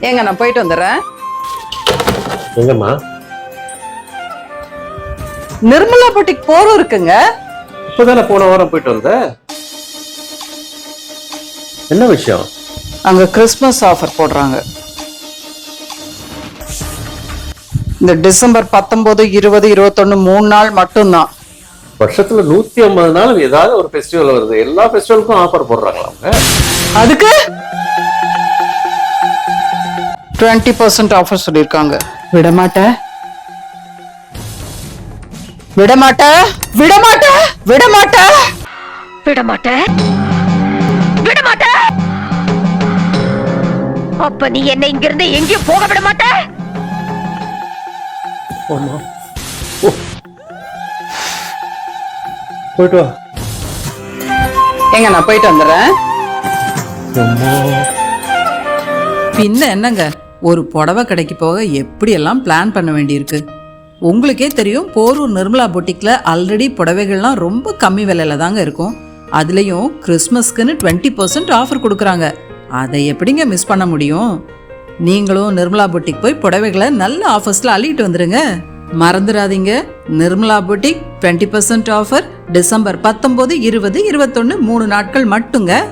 ஏங்க நான் போயிட்டு வந்துடுறேன். எங்கம்மா? நிர்மலா பொட்டிக் போரும் இருக்குங்க. இப்பதானே போன வாரம் போயிட்டு வந்த? என்ன விஷயம்? அங்க கிறிஸ்மஸ் ஆஃபர் போடுறாங்க. இந்த டிசம்பர் பத்தொன்பது இருபது இருபத்தொன்னு மூணு நாள் மட்டும்தான். வருஷத்துல நூத்தி ஐம்பது நாள் ஏதாவது ஒரு ஃபெஸ்டிவல் வருது. எல்லா ஃபெஸ்டிவலுக்கும் ஆஃபர் போடுறாங்களா அவங்க? அதுக்கு? டுவெண்ட்டி பர்சன்ட் ஆஃபர் சொல்லியிருக்காங்க. விட மாட்டேன் விட மாட்டேன் விட மாட்டேன் விட மாட்டேன் விட மாட்டேன் விட மாட்டேன் அப்ப நீ என்ன இங்கிருந்து எங்கேயும் போக விட மாட்ட. போயிட்டு வா. ஏங்க நான் போயிட்டு வந்துடுறேன். பின்ன என்னங்க? ஒரு புடவை கடைக்கு போக எப்படியெல்லாம் பிளான் பண்ண வேண்டியிருக்கு? உங்களுக்கே தெரியும் போரூர் நிர்மலா பொட்டிக்கில் ஆல்ரெடி புடவைகள்லாம் ரொம்ப கம்மி விலையில தாங்க இருக்கும். அதுலேயும் கிறிஸ்மஸ்க்குன்னு டுவெண்ட்டி பர்சன்ட் ஆஃபர் கொடுக்குறாங்க. அதை எப்படிங்க மிஸ் பண்ண முடியும்? நீங்களும் நிர்மலா பொட்டிக் போய் புடவைகளை நல்ல ஆஃபர்ஸில் அள்ளிட்டு வந்துடுங்க மறந்துடாதீங்க. Nirmala boutique twenty percent offer December பத்தொம்போது இருபது இருபத்தொன்று மூணு நாட்கள் மட்டுங்க.